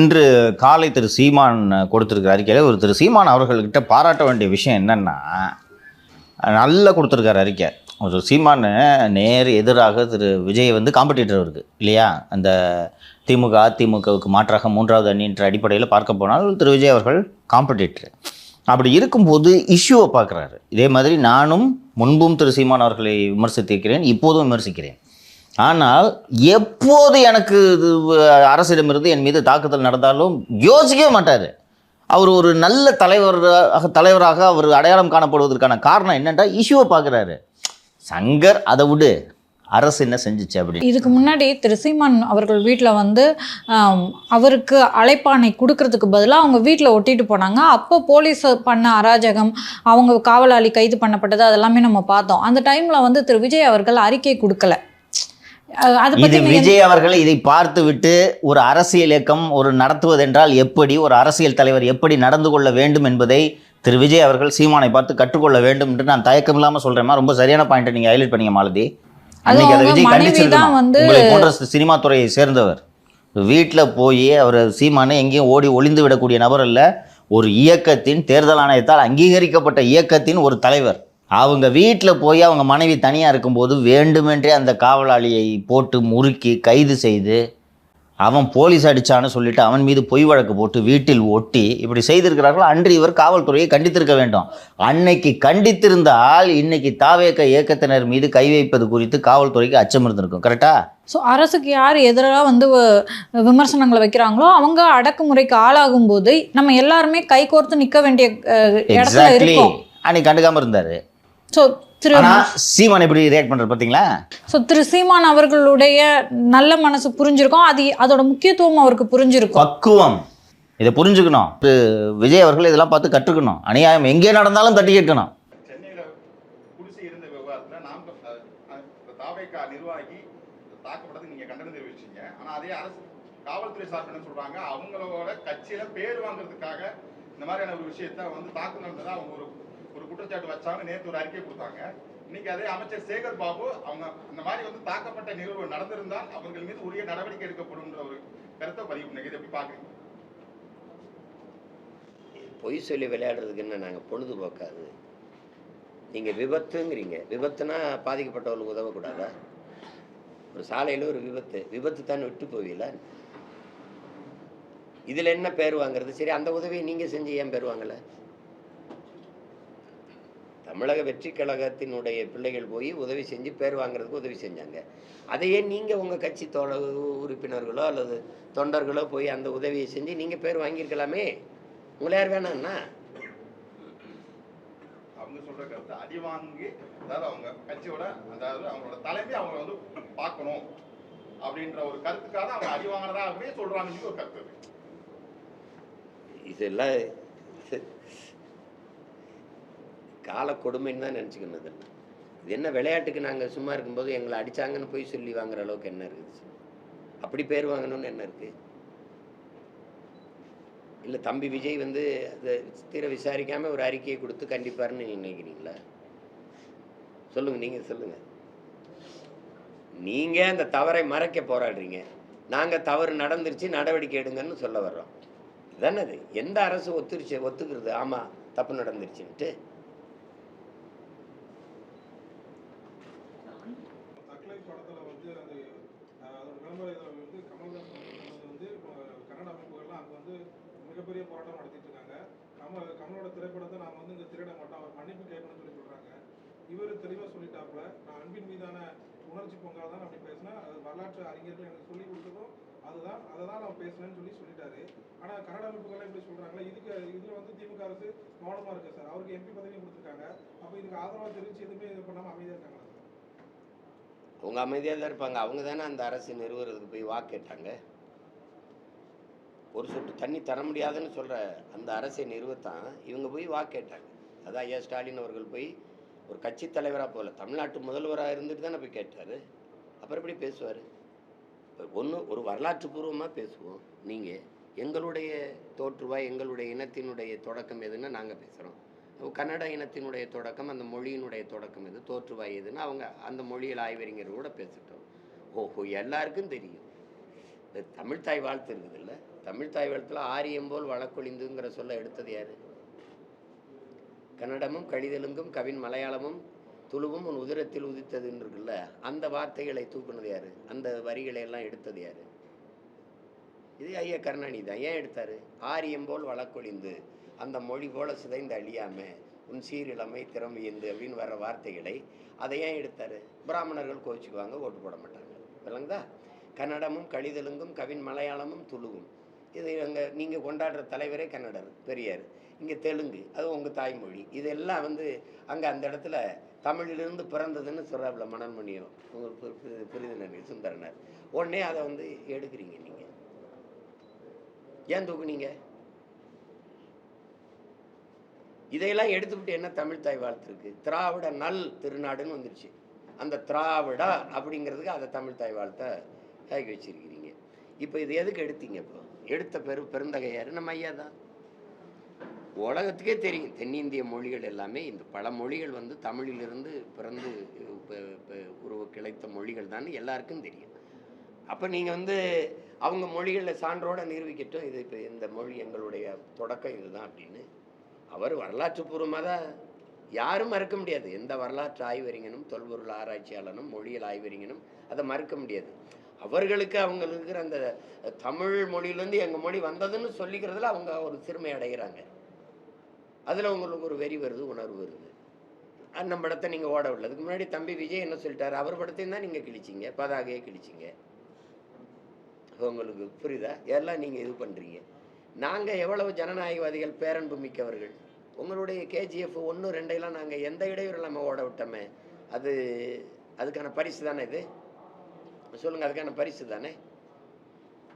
இன்று காலை திரு சீமான் கொடுத்துருக்கிற அறிக்கையில் ஒரு திரு சீமான் அவர்கள்கிட்ட பாராட்ட வேண்டிய விஷயம் என்னன்னா நல்லா கொடுத்துருக்காரு அறிக்கை. ஒரு சீமான் நேர் எதிராக திரு விஜய் வந்து காம்படிட்டர் இருக்குது இல்லையா? அந்த திமுக அதிமுகவுக்கு மாற்றாக மூன்றாவது அணின்ற அடிப்படையில் பார்க்க போனால் திரு விஜய் அவர்கள் காம்படிட்டர். அப்படி இருக்கும்போது இஷ்யூவை பார்க்குறாரு. இதே மாதிரி நானும் முன்பும் திரு சீமான் அவர்களை விமர்சித்திருக்கிறேன் இப்போதும் விமர்சிக்கிறேன். ஆனால் எப்போது எனக்கு இது அரசிடமிருந்து என் மீது தாக்குதல் நடந்தாலும் யோசிக்கவே மாட்டார். அவர் ஒரு நல்ல தலைவராக தலைவராக அவர் அடையாளம் காணப்படுவதற்கான காரணம் என்னென்றா இஷ்யூவை பார்க்குறாரு. சங்கர் அதை விடு. அரசு என்ன செஞ்சிச்சு அப்படி? இதுக்கு முன்னாடி திரு சீமான் அவர்கள் வீட்டில் வந்து அவருக்கு அழைப்பானை கொடுக்கறதுக்கு பதிலாக அவங்க வீட்டில் ஒட்டிட்டு போனாங்க. அப்போ போலீஸ் பண்ண அராஜகம் அவங்க காவலாளி கைது பண்ணப்பட்டது அதெல்லாமே நம்ம பார்த்தோம். அந்த டைமில் வந்து திரு விஜய் அவர்கள் அறிக்கை கொடுக்கல. இது விஜய் அவர்கள் இதை பார்த்து விட்டு ஒரு அரசியல் இயக்கம் ஒரு நடத்துவதென்றால் எப்படி ஒரு அரசியல் தலைவர் எப்படி நடந்து கொள்ள வேண்டும் என்பதை திரு விஜய் அவர்கள் சீமானை பார்த்து கற்றுக்கொள்ள வேண்டும் என்று நான் தயக்கம் இல்லாம சொல்றேன் ரொம்ப சரியான பாயிண்ட் நீங்க ஹைலைட் பண்ணீங்க மாலதி. அன்னைக்கு அதை விஜய் கண்டிச்சிருக்கணும்? போன்ற சினிமா துறையை சேர்ந்தவர். வீட்டில் போய் அவர் சீமானை எங்கேயும் ஓடி ஒளிந்து விடக்கூடிய நபர் அல்ல. ஒரு இயக்கத்தின் தேர்தல் ஆணையத்தால் அங்கீகரிக்கப்பட்ட இயக்கத்தின் ஒரு தலைவர். அவங்க வீட்டில் போய் அவங்க மனைவி தனியாக இருக்கும்போது வேண்டுமென்றே அந்த காவலாளியை போட்டு முறுக்கி கைது செய்து அவன் போலீஸ் அடிச்சான்னு சொல்லிட்டு அவன் மீது பொய் வழக்கு போட்டு வீட்டில் ஒட்டி இப்படி செய்திருக்கிறார்கள் அன்று இவர் காவல்துறையை கண்டித்திருக்க வேண்டும். அன்னைக்கு கண்டித்திருந்தால் இன்னைக்கு தாவேக்க இயக்கத்தினர் மீது கை வைப்பது குறித்து காவல்துறைக்கு அச்சம் இருந்திருக்கும் கரெக்டா ஸோ அரசுக்கு யார் எதிராக வந்து விமர்சனங்களை வைக்கிறாங்களோ அவங்க அடக்குமுறைக்கு ஆளாகும் போது நம்ம எல்லாருமே கை கோர்த்து நிற்க வேண்டிய இடத்துல இருக்கோம். அன்னைக்கு கண்டுக்காம இருந்தாரு. ஸோ திரு ஆனா சீமான் எப்படி ரியாக்ட் பண்றாரு பாத்தீங்களா? ஸோ திரு சீமான் அவர்களுடைய நல்ல மனசு புரிஞ்சிருக்கும். அது அதோட முக்கியத்துவம் அவருக்கு புரிஞ்சிருக்கும். பக்குவம். இதை புரிஞ்சுக்கணும். திரு விஜய் அவர்கள் இதெல்லாம் பார்த்து கற்றுக்கணும். அநியாயம் எங்கே நடந்தாலும் தட்டி கேட்கணும். சென்னையில குடிசை இருந்த விவகாரத்துல நாம் தாவேக்கா நிர்வாகி தாக்கப்பட்டதுக்கு நீங்க கண்டனம் தெரிவிச்சீங்க ஆனா அதே அரசு காவல்துறை சார்பு என்ன சொல்றாங்க. அவங்களோட கட்சியில பேர் வாங்குறதுக்காக இந்த மாதிரியான ஒரு விஷயத்த வந்து தாக்கு நடந்ததா அவங்க ஒரு குற்றச்சாட்டு வச்சாங்க நேற்று ஒரு அறிக்கை கொடுத்தாங்க. இன்னைக்கு அதே அமைச்சர் சேகர் பாபு அவங்க அந்த மாதிரி வந்து தாக்கப்பட்ட நிகழ்வு நடந்திருந்தால் அவர்கள் மீது உரிய நடவடிக்கை எடுக்கப்படும் ஒரு கருத்தை பதிவு பண்ணுங்க. இதை எப்படி பாக்குறீங்க பொய் சொல்லி விளையாடுறதுக்கு என்ன நாங்கள் பொழுதுபோக்காது நீங்கள் விபத்துங்கிறீங்க. விபத்துனா பாதிக்கப்பட்டவர்களுக்கு உதவக்கூடாதா? ஒரு சாலையில் ஒரு விபத்து. விபத்து தான் விட்டு போவீல? இதில் என்ன பேர் வாங்குறது? சரி அந்த உதவியை நீங்கள் செஞ்சு ஏன் பேர் வாங்கலை? தமிழக வெற்றி கழகத்தினுடைய பிள்ளைகள் போய் உதவி செஞ்சு பேர் வாங்குறதுக்கு உதவி செஞ்சாங்க. அதையே நீங்கள் உங்கள் கட்சி தோழ உறுப்பினர்களோ அல்லது தொண்டர்களோ போய் அந்த உதவியை செஞ்சு நீங்கள் பேர் வாங்கியிருக்கலாமே? உங்களை யார் வேணாம்னா அவங்க சொல்ற கருத்து அடி வாங்கி அதாவது அவங்க கட்சியோட அதாவது அவங்களோட தலைமை அவங்கள வந்து பார்க்கணும் அப்படின்ற ஒரு கருத்துக்காக அவங்க அடி வாங்கினதாகவே சொல்றாங்கன்னு ஒரு கருத்து. இதெல்லாம் கால கொடுமைன்னு தான் நினச்சிக்கணும் இதெல்லாம் இது என்ன விளையாட்டுக்கு நாங்கள் சும்மா இருக்கும்போது எங்களை அடிச்சாங்கன்னு போய் சொல்லி வாங்குற அளவுக்கு என்ன இருக்குது? அப்படி பேர் வாங்கணும்னு என்ன இருக்குது இல்லை தம்பி விஜய் வந்து அதை தீர விசாரிக்காமல் ஒரு அறிக்கையை கொடுத்து கண்டிப்பாருன்னு நீங்கள் நினைக்கிறீங்களா? சொல்லுங்கள் நீங்கள் சொல்லுங்கள் நீங்கள் அந்த தவறை மறைக்க போராடுறீங்க. நாங்கள் தவறு நடந்துருச்சு நடவடிக்கை எடுங்கன்னு சொல்ல வர்றோம். தானே அது எந்த அரசு ஒத்துருச்சு ஒத்துக்கிறது? ஆமாம் தப்பு நடந்துருச்சுன்ட்டு தக்லை படத்துல வந்து அது அஹ், அதோட விளம்பர இதில் வந்து கமல்ஹாசன் அவர்கள் வந்து இப்போ கன்னட அமைப்புகள்லாம் அங்கே வந்து மிகப்பெரிய போராட்டம் நடத்திட்டு இருக்காங்க கமல் கமலோட திரைப்படத்தை நாம் வந்து இங்கே திருட மாட்டோம் அவர் மன்னிப்பு கேட்கணும்னு சொல்லி சொல்றாங்க இவர் தெளிவாக சொல்லிட்டாப்புல. நான் அன்பின் மீதான உணர்ச்சி பொங்கல் தான் அப்படி பேசினேன். அது வரலாற்று அறிஞர்கள் எனக்கு சொல்லி கொடுத்ததும் அதுதான். அதை தான் நான் பேசுனேன்னு சொல்லி சொல்லிட்டாரு. ஆனால் கன்னட அமைப்புகள்லாம் இப்படி சொல்றாங்களா இதுக்கு இதில் வந்து திமுக அரசு மௌனமாக இருக்கு சார். அவருக்கு எம்பி பதவியும் கொடுத்துருக்காங்க. அப்போ இதுக்கு ஆதரவாக தெரிவித்து எதுவுமே இது பண்ணாமல் அமைதியாக இருக்காங்களா? சார் அவங்க அமைதியாக தான் இருப்பாங்க. அவங்க தானே அந்த அரசு நிறுவனத்துக்கு போய் வாக்கு கேட்டாங்க. ஒரு சொட்டு தண்ணி தர முடியாதுன்னு சொல்கிற அந்த அரசை நிறுவத்தான். இவங்க போய் வாக்கு கேட்டாங்க. அதான் ஐயா ஸ்டாலின் அவர்கள் போய் ஒரு கட்சி தலைவராக போகல. தமிழ்நாட்டு முதல்வராக இருந்துட்டு தானே போய் கேட்டார். அப்புறம் எப்படி பேசுவார்? ஒன்று ஒரு வரலாற்று பூர்வமாக பேசுவோம். நீங்கள் எங்களுடைய தோற்றுவாய் எங்களுடைய இனத்தினுடைய தொடக்கம் எதுன்னு நாங்கள் பேசுகிறோம் கன்னட இனத்தினுடைய தொடக்கம் அந்த மொழியினுடைய தொடக்கம் எது தோற்றுவாய் எதுன்னு அவங்க அந்த மொழியில் ஆய்வறிஞர் கூட பேசிட்டோம். ஓஹோ எல்லாருக்கும் தெரியும். இந்த தமிழ்தாய் வாழ்த்து இருக்குதுல்ல இல்லை தமிழ்தாய் வளத்தில் ஆரியம் போல் வழக்கொழிந்துங்கிற சொல்ல எடுத்தது யாரு? கன்னடமும் கழிதலுங்கும் கவின் மலையாளமும் துளுவும் உன் உதிரத்தில் உதித்ததுன்னு இருக்குல்ல அந்த வார்த்தைகளை தூக்குனது யாரு? அந்த வரிகளை எல்லாம் எடுத்தது யாரு? இது ஐயா கருணாநிதி தான். ஏன் எடுத்தாரு? ஆரியம் போல் வழக்கொழிந்து அந்த மொழி போல சிதைந்து அழியாம உன் சீரிழமை திறமையந்து அப்படின்னு வர்ற வார்த்தைகளை அதை ஏன் எடுத்தாரு? பிராமணர்கள் கோவிச்சுக்குவாங்க ஓட்டு போட மாட்டாங்க. விளங்குதா? கன்னடமும் கழிதலுங்கும் கவின் மலையாளமும் துளுவும். இது அங்கே நீங்கள் கொண்டாடுற தலைவரே கன்னடர் பெரியார். இங்கே தெலுங்கு அது உங்கள் தாய்மொழி. இதெல்லாம் வந்து அங்கே அந்த இடத்துல தமிழிலிருந்து பிறந்ததுன்னு சொல்கிறாப்புல மனோன்மணியம் உங்களுக்கு பு- சுந்தரனர். உடனே அதை வந்து எடுக்கிறீங்க நீங்கள் ஏன் தூக்குனீங்க? இதையெல்லாம் எடுத்துக்கிட்டு என்ன தமிழ் தாய் வாழ்த்து இருக்கு திராவிட நல் திருநாடுன்னு வந்துருச்சு. அந்த திராவிடா அப்படிங்கிறதுக்கு அதை தமிழ் தாய் வாழ்த்தை ஆக்கி வச்சிருக்கிறீங்க. இப்போ இது எதுக்கு எடுத்தீங்க இப்போ? எடுத்த பெரு பெருந்தகையார் நம்ம ஐயா தான். உலகத்துக்கே தெரியும். தென்னிந்திய மொழிகள் எல்லாமே இந்த பல மொழிகள் வந்து தமிழிலிருந்து பிறந்து உருவ கிளைத்த மொழிகள் தான் எல்லாருக்கும் தெரியும். அப்போ நீங்கள் வந்து அவங்க மொழிகளில் சான்றோட நிரூபிக்கட்டும். இது இப்போ இந்த மொழி எங்களுடைய தொடக்கம் இதுதான் அப்படின்னு. அவர் வரலாற்று பூர்வமாக தான் யாரும் மறுக்க முடியாது. எந்த வரலாற்று ஆய்வறிஞனும் தொல்பொருள் ஆராய்ச்சியாளனும் மொழியியல் ஆய்வறிஞனும் அதை மறுக்க முடியாது. அவர்களுக்கு அவங்களுக்கு இருக்கிற அந்த தமிழ் மொழியிலேருந்து எங்கள் மொழி வந்ததுன்னு சொல்லிக்கிறதுல அவங்க ஒரு சிறுமை அடைகிறாங்க. அதில் உங்களுக்கு ஒரு வெறி வருது உணர்வு வருது. அது நம்ம படத்தை நீங்கள் ஓட விடல. அதுக்கு முன்னாடி தம்பி விஜய் என்ன சொல்லிட்டாரு? அவர் படத்தையும் தான் நீங்கள் கிழிச்சிங்க. பதாகையே கிழிச்சிங்க. உங்களுக்கு புரியுதா? எல்லாம் நீங்கள் இது பண்ணுறீங்க நாங்கள் எவ்வளவு ஜனநாயகவாதிகள் பேரன்பு மிக்கவர்கள்? உங்களுடைய கேஜிஎஃப் ஒன்று ரெண்டையெல்லாம் நாங்கள் எந்த இடையூறு இல்லாமல் ஓட விட்டோமே? அது அதுக்கான பரிசு தானே இது? சொல்லுங்கள் அதுக்கான பரிசு தானே?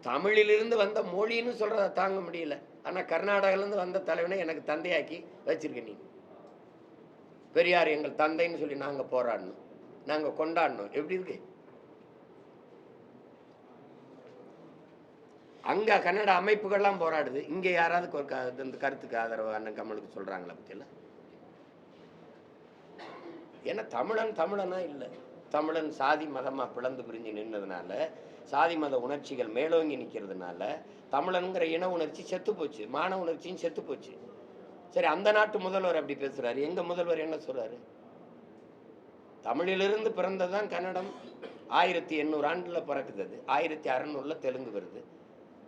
தமிழிலிருந்து வந்த மொழின்னு சொல்கிறத தாங்க முடியல. ஆனால் கர்நாடகாலேருந்து வந்த தலைவனை எனக்கு தந்தையாக்கி வச்சிருக்க நீ. பெரியார் எங்கள் தந்தைன்னு சொல்லி நாங்கள் போராடணும். நாங்கள் கொண்டாடணும். எப்படி இருக்கு? அங்கே கன்னட அமைப்புகள்லாம் போராடுது. இங்கே யாராவது ஒரு இந்த கருத்துக்கு ஆதரவு அண்ணன் கமலுக்கு சொல்கிறாங்களா பற்றியெல்லாம் ஏன்னா தமிழன் தமிழனா இல்லை. தமிழன் சாதி மதமாக பிளந்து பிரிஞ்சு நின்னதுனால சாதி மத உணர்ச்சிகள் மேலோங்கி நிற்கிறதுனால தமிழனுங்கிற இன உணர்ச்சி செத்து போச்சு. மான உணர்ச்சியும் செத்து போச்சு. சரி அந்த நாட்டு முதல்வர் அப்படி பேசுறாரு. எங்க முதல்வர் என்ன சொல்றாரு? தமிழிலிருந்து பிறந்ததுதான் கன்னடம். ஆயிரத்தி எண்ணூறு ஆண்டில் பிறக்குது அது. ஆயிரத்தி அறநூறுல தெலுங்கு வருது.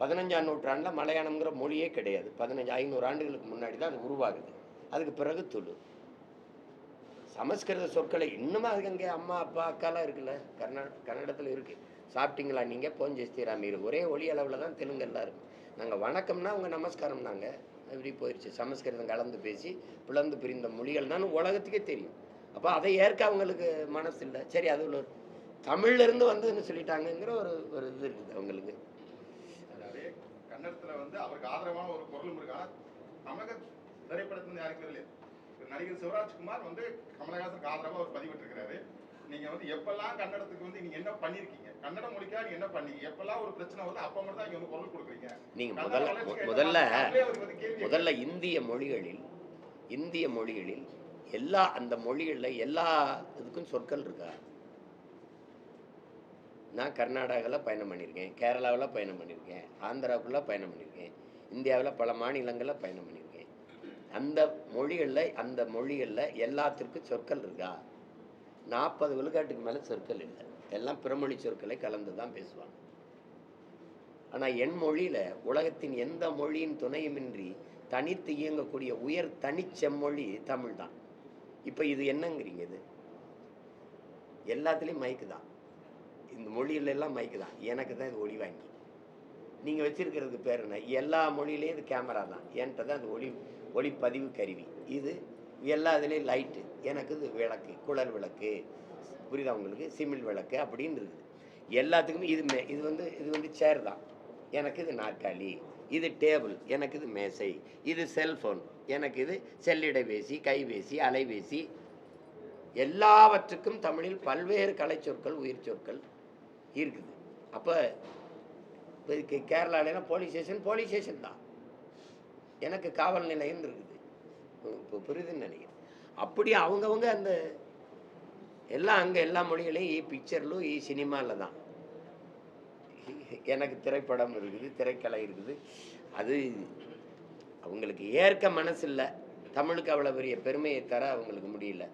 பதினஞ்சாம் நூற்றாண்டில் மலையாளம்ங்கிற மொழியே கிடையாது. பதினஞ்சு ஐநூறு ஆண்டுகளுக்கு முன்னாடி தான் அது உருவாகுது. அதுக்கு பிறகு துளு. சமஸ்கிருத சொற்களை இன்னும் அதுக்கு அங்கே அம்மா அப்பா அக்காலாம் இருக்குல்ல? கர்நா கன்னடத்தில் இருக்கு. சாப்பிட்டீங்களா நீங்கள் போஞ்சஸ்திராமி இருக்கு ஒரே ஒளி அளவில் தான் தெலுங்கெல்லாம் இருக்கும் நாங்கள் வணக்கம்னா அவங்க நமஸ்காரம் நாங்கள் இப்படி போயிடுச்சு சமஸ்கிருதம் கலந்து பேசி பிளந்து பிரிந்த மொழிகள் தான் உலகத்துக்கே தெரியும். அப்போ அதை ஏற்க அவங்களுக்கு மனசு இல்லை சரி அது ஒரு தமிழ்ல இருந்து வந்ததுன்னு சொல்லிட்டாங்கங்கிற ஒரு ஒரு இது இருக்குது அவங்களுக்கு. அதாவது வந்து அவருக்கு ஆதரவான ஒரு குரலும் இருக்கு. ஆனா தமிழக திரைப்படத்துல யாருக்கு தெரியல. நடிகர் சிவராஜ்குமார் வந்து கமலஹாசனுக்கு ஆதரவாக அவர் பதிவிட்டிருக்கிறாரு. நீங்க வந்து எப்பெல்லாம் கன்னடத்துக்கு வந்து நீங்க என்ன பண்ணிருக்கீங்க? கன்னட மொழிக்காக நீங்க என்ன பண்ணீங்க? எப்பெல்லாம் ஒரு பிரச்சனை வருது அப்ப மட்டும் தான் வந்து குரல் கொடுக்குறீங்க. நீங்க கன்னட முதல்ல முதல்ல முதல்ல இந்திய மொழிகளில் இந்திய மொழிகளில் எல்லா அந்த மொழிகளில் எல்லா இதுக்கும் சொற்கள் இருக்கா? நான் கர்நாடகாவில் பயணம் பண்ணியிருக்கேன் கேரளாவில் பயணம் பண்ணியிருக்கேன் ஆந்திராவுக்குள்ள பயணம் பண்ணியிருக்கேன் இந்தியாவில் பல மாநிலங்களில் பயணம் பண்ணியிருக்கேன் அந்த மொழிகளில் அந்த மொழிகளில் எல்லாத்திற்கும் சொற்கள் இருக்கா? நாற்பது விழுக்காட்டுக்கு மேலே சொற்கள் இல்லை. எல்லாம் பிறமொழி சொற்களை கலந்து தான் பேசுவாங்க. ஆனால் என் மொழியில் உலகத்தின் எந்த மொழியின் துணையுமின்றி தனித்து இயங்கக்கூடிய உயர் தனிச்செம்மொழி தமிழ் தான். இப்போ இது என்னங்கிறீங்க இது? எல்லாத்துலேயும் மைக்கு தான். இந்த மொழியில எல்லாம் மைக்கு தான். எனக்கு தான் இது ஒளி வாங்கி. நீங்கள் வச்சுருக்கிறதுக்கு பேர் என்ன? எல்லா மொழியிலையும் இது கேமரா தான். என்கிட்ட தான் இது ஒளி ஒளிப்பதிவு கருவி. இது எல்லா இதுலேயும் லைட்டு எனக்கு இது விளக்கு குழல் விளக்கு. புரியுதா உங்களுக்கு? சிமிழ் விளக்கு அப்படின்னு இருக்குது. எல்லாத்துக்குமே இது மே இது வந்து இது வந்து சேர் தான். எனக்கு இது நாற்காலி இது டேபிள் எனக்கு இது மேசை இது செல்ஃபோன் எனக்கு இது செல்லிடைபேசி கைபேசி அலைபேசி. எல்லாவற்றுக்கும் தமிழில் பல்வேறு கலைச்சொற்கள் உயிர் சொற்கள் இருக்குது. அப்போ இப்போ கேரளாவிலாம் போலீஸ் ஸ்டேஷன் போலீஸ் ஸ்டேஷன் தான். எனக்கு காவல் நிலையம் இருக்குது. இப்போ புரியுதுன்னு நினைக்கிறேன். அப்படி அவங்கவுங்க அந்த எல்லாம் அங்கே எல்லா மொழிகளையும் இ பிக்சர்லும் ஈ சினிமாவில் தான். எனக்கு திரைப்படம் இருக்குது திரைக்கலை இருக்குது. அது அவங்களுக்கு ஏற்க மனசு இல்லை தமிழுக்கு அவ்வளோ பெரிய பெருமையை தர அவங்களுக்கு முடியல.